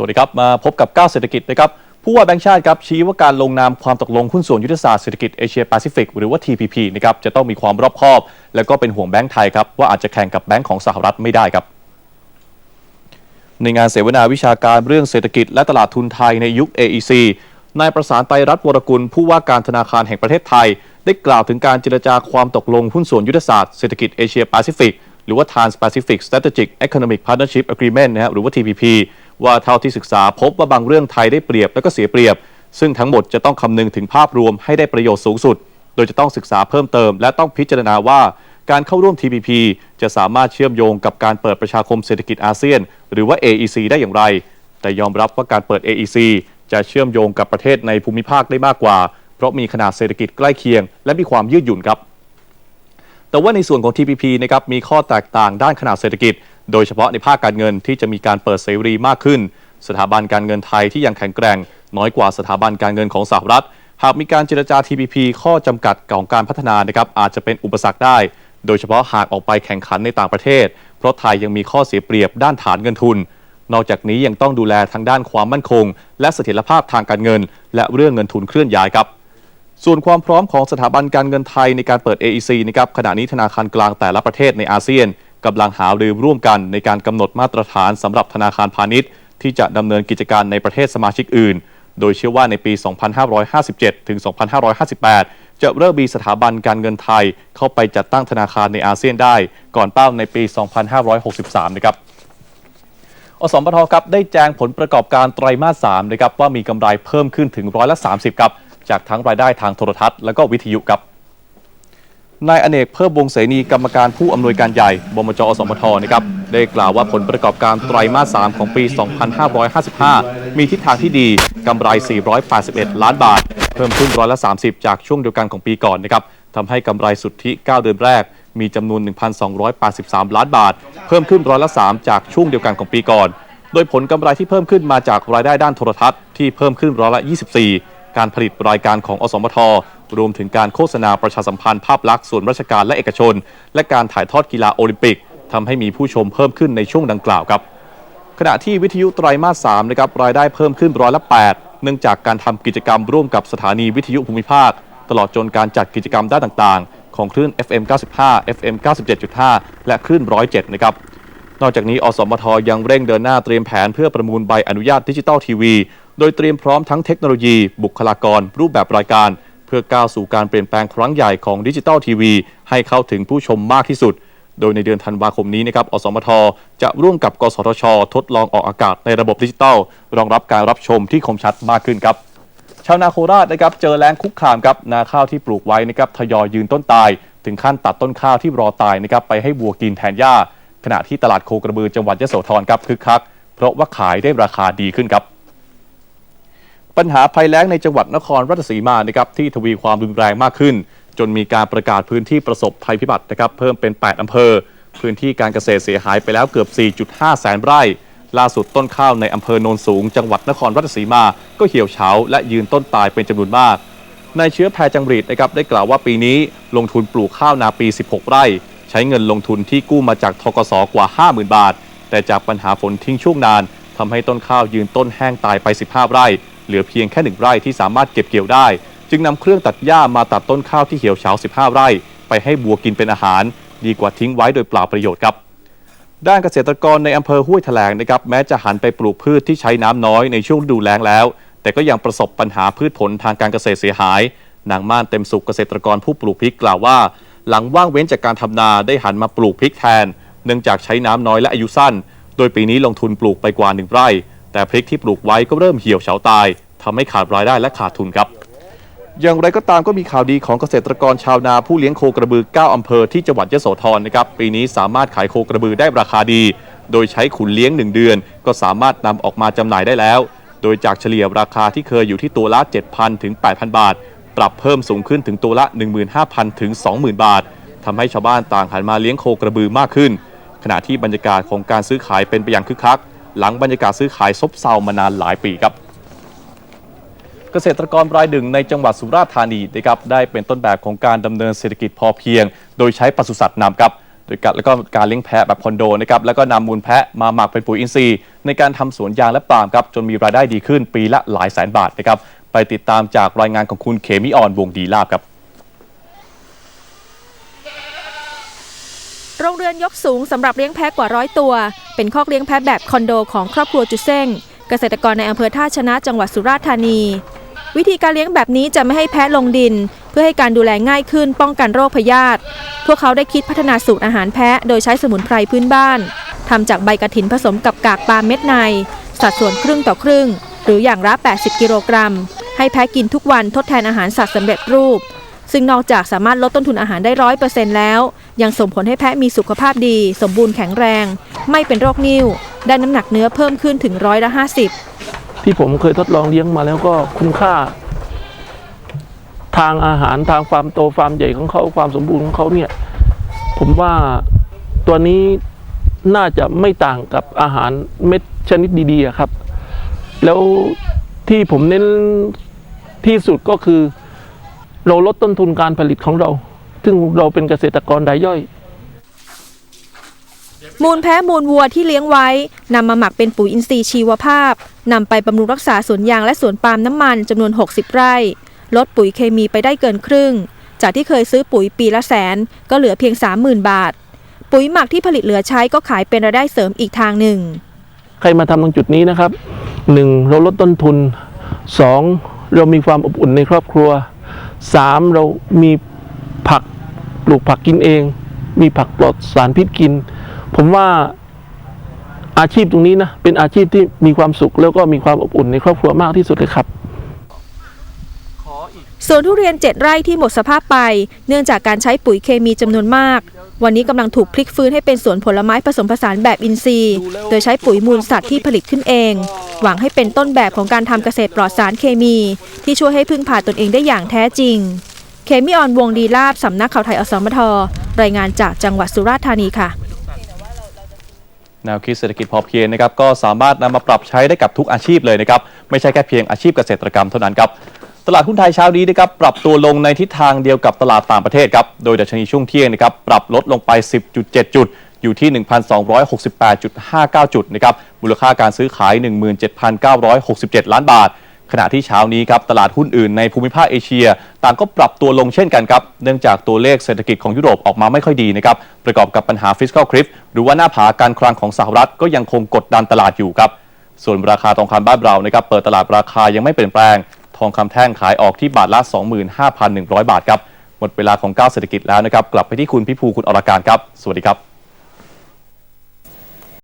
วัสดีครับ มาพบกับก้าวเศรษฐกิจนะครับผู้ว่าแบงก์ชาติครับชี้ว่าการลงนามความตกลงหุ้นส่วนยุทธศาสตร์เศรษฐกิจเอเชียแปซิฟิกหรือว่า TPP นะครับจะต้องมีความรอบคอบ แล้วก็เป็นห่วงแบงก์ไทยครับว่าอาจจะแข่งกับแบงก์ของสหรัฐไม่ได้ครับ ในงานเสวนาวิชาการเรื่องเศรษฐกิจและตลาดทุนไทยในยุค AEC นายประสานไตรรัตน์วรกุลผู้ว่าการธนาคารแห่งประเทศไทย ได้กล่าวถึงการเจรจาความตกลงหุ้นส่วนยุทธศาสตร์เศรษฐกิจเอเชียแปซิฟิกหรือว่า Trans-Pacific Strategic Economic Partnership Agreement นะฮะหรือว่า TPP ว่าเท่าที่ศึกษาพบว่าบางเรื่องไทยได้เปรียบและก็เสียเปรียบ ซึ่งทั้งหมดจะต้องคำนึงถึงภาพรวมให้ได้ประโยชน์สูงสุด โดยจะต้องศึกษาเพิ่มเติม และต้องพิจารณาว่าการเข้าร่วม TPP จะสามารถเชื่อมโยงกับการเปิดประชาคมเศรษฐกิจอาเซียน หรือว่า AEC ได้อย่างไร แต่ยอมรับว่าการเปิด AEC จะเชื่อมโยงกับประเทศในภูมิภาคได้มากกว่า เพราะมีขนาดเศรษฐกิจใกล้เคียง และมีความยืดหยุ่นครับ แต่ว่าในส่วนของ TPP นะครับมีข้อแตกต่างด้านขนาดเศรษฐกิจ โดยเฉพาะในภาคการเงินที่จะมีการเปิดเสรีมากขึ้น สถาบันการเงินไทยที่ยังแข็งแกร่ง น้อยกว่าสถาบันการเงินของสหรัฐ หากมีการเจรจา TPP ข้อจำกัดของการพัฒนานะครับอาจจะเป็นอุปสรรคได้ โดยเฉพาะหากออกไปแข่งขันในต่างประเทศ เพราะไทยยังมีข้อเสียเปรียบด้านฐานเงินทุน นอกจากนี้ยังต้องดูแลทางด้านความมั่นคง และเสถียรภาพทางการเงิน และเรื่องเงินทุนเคลื่อนย้ายครับ ส่วนความพร้อมของสถาบันการเงินไทยในการเปิด AEC นะครับขณะนี้ธนาคารกลางแต่ละประเทศในอาเซียนกำลังหารือร่วมกันในการกำหนดมาตรฐานสำหรับธนาคารพาณิชย์ ที่จะดำเนินกิจการในประเทศสมาชิกอื่น โดยเชื่อว่าในปี 2557 ถึง 2558 จะเริ่มมีสถาบันการเงินไทยเข้าไปจัดตั้งธนาคารในอาเซียนได้ ก่อนเป้าในปี 2563 นะครับอสมปทครับได้แจ้งผลประกอบการไตรมาส 3 นะครับว่ามีกำไรเพิ่มขึ้นถึงร้อยละ 30 ครับ จากทั้งรายได้ทางโทรทัศน์และก็วิทยุครับนายอเนกเพิ่มวงเสนีกรรมการผู้อำนวยการใหญ่บมจอสมทนะครับได้กล่าวว่าผลประกอบการไตรมาส 3 ของปี 2555 มีทิศทางที่ดีกำไร 481 ล้านบาท เพิ่มขึ้นร้อยละ 30 จากช่วงเดียวกันของปีก่อนนะครับทำให้กำไรสุทธิ 9 เดือนแรก มีจำนวน 1,283 ล้านบาท เพิ่มขึ้นร้อยละ 3 จากช่วงเดียวกันของปีก่อน โดยผลกำไรที่เพิ่มขึ้นมาจากรายได้ด้านโทรทัศน์ที่เพิ่มขึ้นร้อยละ 24 การผลิตรายการของอสมท รวมถึงการโฆษณาประชาสัมพันธ์ภาพลักษณ์ส่วนราชการและเอกชน และการถ่ายทอดกีฬาโอลิมปิกทำให้มีผู้ชมเพิ่มขึ้นในช่วงดังกล่าวครับขณะที่วิทยุไตรมาส3นะครับรายได้เพิ่มขึ้นร้อยละ8เนื่องจากการทำกิจกรรมร่วมกับสถานีวิทยุภูมิภาค ตลอดจนการจัดกิจกรรมด้านต่างๆ ของคลื่น FM 95 FM 97.5 และคลื่น 107 นะครับ นอกจากนี้ อสมทยังเร่งเดินหน้าเตรียมแผนเพื่อประมูลใบอนุญาตดิจิตอลทีวี โดยเตรียมพร้อมทั้งเทคโนโลยี บุคลากร รูปแบบรายการ เพื่อก้าวสู่การเปลี่ยนแปลงครั้งใหญ่ของดิจิตอลทีวีให้เข้าถึงผู้ชมมากที่สุด โดยในเดือนธันวาคมนี้นะครับ อสมท จะร่วมกับ กสทช ทดลองออกอากาศในระบบดิจิตอลรองรับการรับชมที่คมชัดมากขึ้นครับ ชาวนาโคราชนะครับเจอแล้งคุกคามครับนาข้าวที่ปลูกไว้นะครับทยอยยืนต้นตาย ถึงขั้นตัดต้นข้าวที่รอตายนะครับไปให้วัวกินแทนหญ้าขณะที่ตลาดโคกระบือจังหวัดยโสธรครับคึกคักเพราะว่าขายได้ราคาดีขึ้นครับ ปัญหาภัยแล้งในจังหวัดนครราชสีมานะครับที่ทวีความรุนแรงมากขึ้น จนมีการประกาศพื้นที่ประสบภัยพิบัตินะครับเพิ่มเป็น 8 อำเภอ พื้นที่การเกษตรเสียหายไปแล้วเกือบ 4.5 แสนไร่ ล่าสุดต้นข้าวในอำเภอโนนสูง จังหวัดนครราชสีมา ก็เหี่ยวเฉาและยืนต้นตายเป็นจำนวนมากนายเชื้อแพรจังหรีดนะครับได้กล่าวว่าปีนี้ลงทุนปลูกข้าวนาปี 16 ไร่ ใช้เงินลงทุนที่กู้มาจากทกสกว่า 50,000 บาท แต่จากปัญหาฝนทิ้งช่วงนานทำให้ต้นข้าวยืนต้นแห้งตายไป 15 ไร่ เหลือเพียงแค่หนึ่งไร่ที่สามารถเก็บเกี่ยวได้ จึงนำเครื่องตัดหญ้ามาตัดต้นข้าวที่เหี่ยวเฉา 15 ไร่ ไปให้บัวกินเป็นอาหาร ดีกว่าทิ้งไว้โดยเปล่าประโยชน์ครับ ด้านเกษตรกรในอำเภอห้วยแถลงนะครับแม้จะหันไปปลูกพืชที่ใช้น้ำน้อยในช่วงฤดูแล้งแล้ว แต่ก็ยังประสบปัญหาพืชผลทางการเกษตรเสียหาย นางม่านเต็มสุขเกษตรกรผู้ปลูกพริกกล่าวว่า หลังว่างเว้นจากการทำนาได้หันมาปลูกพริกแทน เนื่องจากใช้น้ำน้อยและอายุสั้น โดยปีนี้ลงทุนปลูกไปกว่าหนึ่งไร่ แต่พริกที่ปลูกไว้ก็เริ่มเหี่ยวเฉาตายทำให้ขาดรายได้และขาดทุนครับ อย่างไรก็ตามก็มีข่าวดีของเกษตรกรชาวนาผู้เลี้ยงโคกระบือ 9 อำเภอที่จังหวัดยโสธรนะครับปีนี้สามารถขายโคกระบือได้ราคาดี โดยใช้ขุนเลี้ยง 1 เดือน ก็สามารถนำออกมาจำหน่ายได้แล้ว โดยจากเฉลี่ยราคาที่เคยอยู่ที่ตัวละ 7,000 ถึง 8,000 บาท ปรับเพิ่มสูงขึ้นถึงตัวละ 15,000 ถึง 20,000 บาททำให้ชาวบ้านต่างหันมาเลี้ยงโคกระบือมากขึ้น ขณะที่บรรยากาศของการซื้อขายเป็นไปอย่างคึกคัก หลังบรรยากาศซื้อขายซบเซามานานหลายปีครับ เกษตรกรรายหนึ่งในจังหวัดสุราษฎร์ธานีนะครับได้เป็นต้นแบบของการดำเนินเศรษฐกิจพอเพียง โดยใช้ปศุสัตว์นำครับโดยการแล้วก็การเลี้ยงแพะแบบคอนโดนะครับแล้วก็นำมูลแพะมาหมักเป็นปุ๋ยอินทรีย์ ในการทำสวนยางและปาล์มครับจนมีรายได้ดีขึ้นปีละหลายแสนบาทนะครับไปติดตามจากรายงานของคุณเขมิออนวงดีลาบครับ โรงเรือนยกสูงสำหรับเลี้ยงแพะกว่าร้อยตัว เป็นคอกเลี้ยงแพะแบบคอนโดของครอบครัวจุเซ้งเกษตรกรในอำเภอท่าชนะจังหวัดสุราษฎร์ธานี วิธีการเลี้ยงแบบนี้จะไม่ให้แพะลงดิน เพื่อให้การดูแลง่ายขึ้นป้องกันโรคพยาธิพวกเขาได้คิดพัฒนาสูตรอาหารแพะโดยใช้สมุนไพรพื้นบ้านทำจากใบกระถินผสมกับกากปลาเม็ดใน สัดส่วนครึ่งต่อครึ่ง หรืออย่างละ 80 กิโลกรัม ให้แพะกินทุกวันทดแทนอาหารสัตว์สำเร็จรูป ซึ่งนอกจากสามารถลดต้นทุนอาหารได้ร้อยเปอร์เซ็นต์แล้ว ยังส่งผลให้แพะมีสุขภาพดี สมบูรณ์แข็งแรง ไม่เป็นโรคนิ่ว ได้น้ำหนักเนื้อเพิ่มขึ้นถึงร้อยละห้าสิบที่ผมเคยทดลองเลี้ยงมาแล้วก็คุ้มค่า ทางอาหารทางฟาร์มโตฟาร์มใหญ่ของเขาความสมบูรณ์ของเขาเนี่ย ผมว่าตัวนี้น่าจะไม่ต่างกับอาหารเม็ดชนิดดีๆครับ แล้วที่ผมเน้นที่สุดก็คือ เราลดต้นทุนการผลิตของเรา ซึ่งเราเป็นเกษตรกรรายย่อย มูลแพะมูลวัวที่เลี้ยงไว้นำมาหมักเป็นปุ๋ยอินทรีย์ชีวภาพนำไปบำรุงรักษาสวนยางและสวนปาล์มน้ำมันจำนวน 60 ไร่ ลดปุ๋ยเคมีไปได้เกินครึ่ง จากที่เคยซื้อปุ๋ยปีละแสน ก็เหลือเพียง 30,000 บาท ปุ๋ยหมักที่ผลิตเหลือใช้ก็ขายเป็นรายได้เสริมอีกทางหนึ่ง ใครมาทำตรงจุดนี้นะครับหนึ่งเราลดต้นทุนสองเรามีความอบอุ่นในครอบครัวสามเรามี ผักปลูกผักกินเอง มีผักปลอดสารพิษกิน ผมว่าอาชีพตรงนี้นะเป็นอาชีพที่มีความสุขแล้วก็มีความอบอุ่นในครอบครัวมากที่สุดเลยครับสวนทุเรียน 7 ไร่ที่หมดสภาพไป เนื่องจากการใช้ปุ๋ยเคมีจำนวนมาก วันนี้กำลังถูกพลิกฟื้นให้เป็นสวนผลไม้ผสมผสานแบบอินทรีย์ โดยใช้ปุ๋ยมูลสัตว์ที่ผลิตขึ้นเอง หวังให้เป็นต้นแบบของการทำเกษตรปลอดสารเคมี ที่ช่วยให้พึ่งพาตนเองได้อย่างแท้จริง เคมีออนวงดีลาบสำนักข่าวไทยอสมทรายงานจากจังหวัดสุราษฎร์ธานีค่ะ แนวคิดเศรษฐกิจพอเพียงนะครับก็สามารถนำมาปรับใช้ได้กับทุกอาชีพเลยนะครับไม่ใช่แค่เพียงอาชีพเกษตรกรรมเท่านั้นครับตลาดหุ้นไทยเช้านี้นะครับปรับตัวลงในทิศทางเดียวกับตลาดต่างประเทศครับโดยดัชนีช่วงเที่ยงนะครับปรับลดลงไป 10.7 จุด อยู่ที่ 1,268.59 จุดนะครับมูลค่าการซื้อขาย 17,967 ล้านบาท ขณะที่เช้านี้ครับตลาดหุ้นอื่นในภูมิภาคเอเชีย ต่างก็ปรับตัวลงเช่นกันครับ เนื่องจากตัวเลขเศรษฐกิจของยุโรปออกมาไม่ค่อยดีนะครับ ประกอบกับปัญหา fiscal cliff หรือว่าหน้าผาการคลังของสหรัฐก็ยังคงกดดันตลาดอยู่ครับ ส่วนราคาทองคำบ้านเรานะครับเปิดตลาดราคายังไม่เปลี่ยนแปลง ทองคำแท่งขายออกที่บาทละ 25,100 บาทครับหมดเวลาของก้าวเศรษฐกิจแล้วนะครับกลับไปที่คุณพิภูคุณอรการครับ สวัสดีครับ